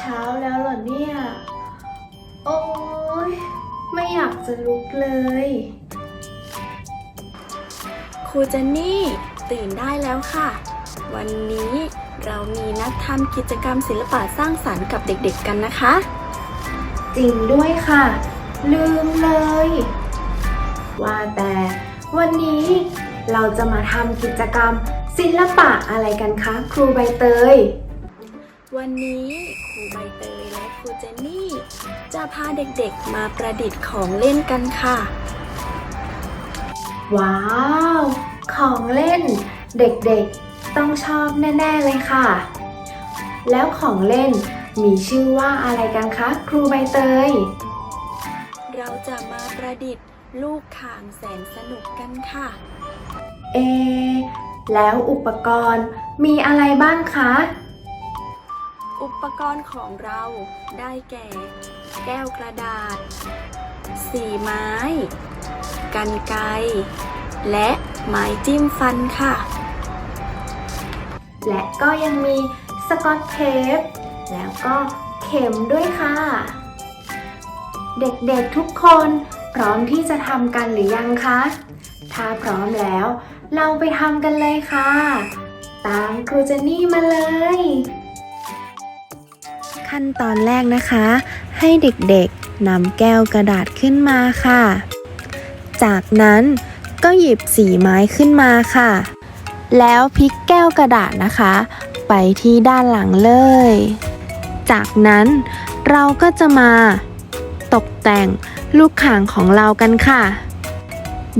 ช้าแล้วเหรอเนี่ย โอ้ยไม่อยากจะลุกเลย ครูเจนนี่ตื่นได้แล้วค่ะ วันนี้เรามีนัดทำกิจกรรมศิลปะสร้างสารรค์กับเด็กๆกันนะคะ จริงด้วยค่ะ ลืมเลย ว่าแต่วันนี้เราจะมาทำกิจกรรมศิลปะอะไรกันคะ ครูใบเตย วันนี้ครูใบเตยและครูเจนนี่ จะพาเด็กๆมาประดิษฐ์ของเล่นกันค่ะ ว้าว ของเล่น เด็กๆต้องชอบแน่ ๆ เลยค่ะ แล้วของเล่นมีชื่อว่าอะไรกันคะครูใบเตย เราจะมาประดิษฐ์ลูกข่างแสนสนุกกันค่ะ เอ แล้วอุปกรณ์มีอะไรบ้างคะ อุปกรณ์ของเราได้แก่ แก้วกระดาษ สีไม้ กันไกรและไม้จิ้มฟันค่ะ และก็ยังมีสกอตเทป แล้วก็เข็มด้วยค่ะ เด็กๆทุกคนพร้อมที่จะทำกันหรือยังคะ ถ้าพร้อมแล้ว เราไปทำกันเลยค่ะ ตามครูเจนนี่มาเลย ขั้นตอนแรกนะคะ ให้เด็กๆนำแก้วกระดาษขึ้นมาค่ะ จากนั้นก็หยิบสีไม้ขึ้นมาค่ะ แล้วพลิกแก้วกระดาษนะคะ ไปที่ด้านหลังเลย จากนั้นเราก็จะมาตกแต่งลูกข่างของเรากันค่ะ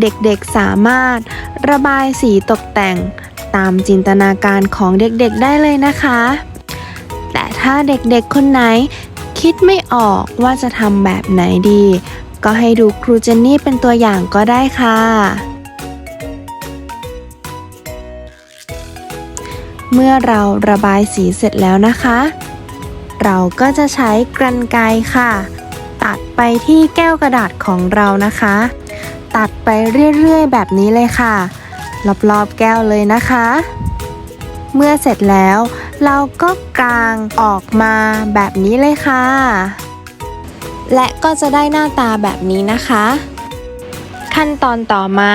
เด็กๆสามารถระบายสีตกแต่งตามจินตนาการของเด็กๆได้เลยนะคะ แต่ถ้าเด็กๆคนไหน คิดไม่ออกว่าจะทำแบบไหนดี ก็ให้ดูครูเจนนี่เป็นตัวอย่างก็ได้ค่ะ เมื่อเราระบายสีเสร็จแล้วนะคะ เราก็จะใช้กรรไกรค่ะ ตัดไปที่แก้วกระดาษของเรานะคะ ตัดไปเรื่อยๆ แบบนี้เลยค่ะรอบๆแก้วเลยนะคะ เมื่อเสร็จแล้ว เราก็กางออกมาแบบนี้เลยค่ะ และก็จะได้หน้าตาแบบนี้นะคะ ขั้นตอนต่อมา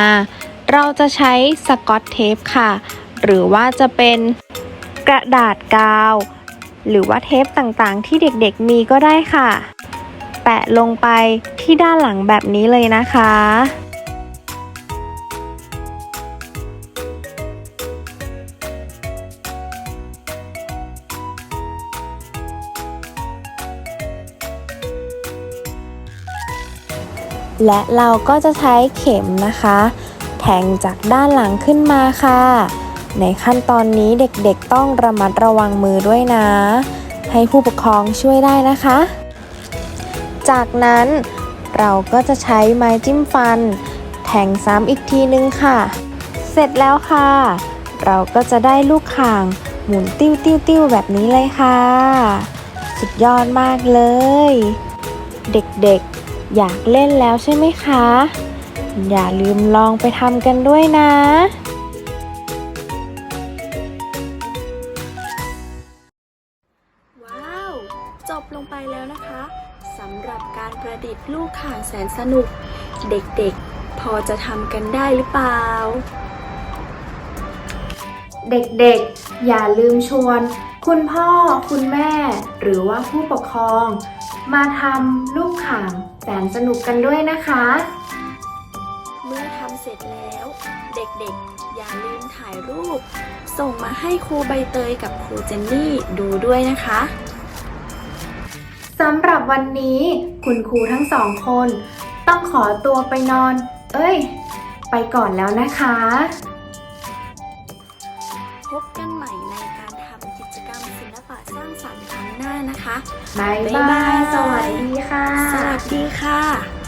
เราจะใช้สกอตเทปค่ะ หรือว่าจะเป็นกระดาษกาว หรือว่าเทปต่างๆ ที่เด็กๆมีก็ได้ค่ะ แปะลงไปที่ด้านหลังแบบนี้เลยนะคะ และเราก็จะใช้เข็มนะคะ แทงจากด้านหลังขึ้นมาค่ะ ในขั้นตอนนี้เด็กๆต้องระมัดระวังมือด้วยนะ ให้ผู้ปกครองช่วยได้นะคะ จากนั้นเราก็จะใช้ไม้จิ้มฟัน แทงซ้ำอีกทีนึงค่ะ เสร็จแล้วค่ะ เราก็จะได้ลูกข่างหมุนติ้วติ้วติ้วแบบนี้เลยค่ะ สุดยอดมากเลย เด็กๆ อยากเล่นแล้วใช่ไหมคะ อย่าลืมลองไปทำกันด้วยนะว้าวจบลงไปแล้วนะคะสำหรับการประดิษฐ์ลูกข่างแสนสนุก เด็กๆ พอจะทำกันได้หรือเปล่า เด็กๆ อย่าลืมชวน คุณพ่อคุณแม่ หรือว่าผู้ปกครอง มาทำลูกข่างแสนสนุกกันด้วยนะคะ เมื่อทำเสร็จแล้ว เด็กๆ อย่าลืมถ่ายรูป ส่งมาให้ครูใบเตยกับครูเจนนี่ดูด้วยนะคะสำหรับวันนี้คุณครูทั้งสองคน ต้องขอตัวไปนอน เอ้ย ไปก่อนแล้วนะคะ พบกันใหม่ น้านะคะบ๊ายบ๊ายบาบายยสวัสดีค่ะ สวัสดีค่ะ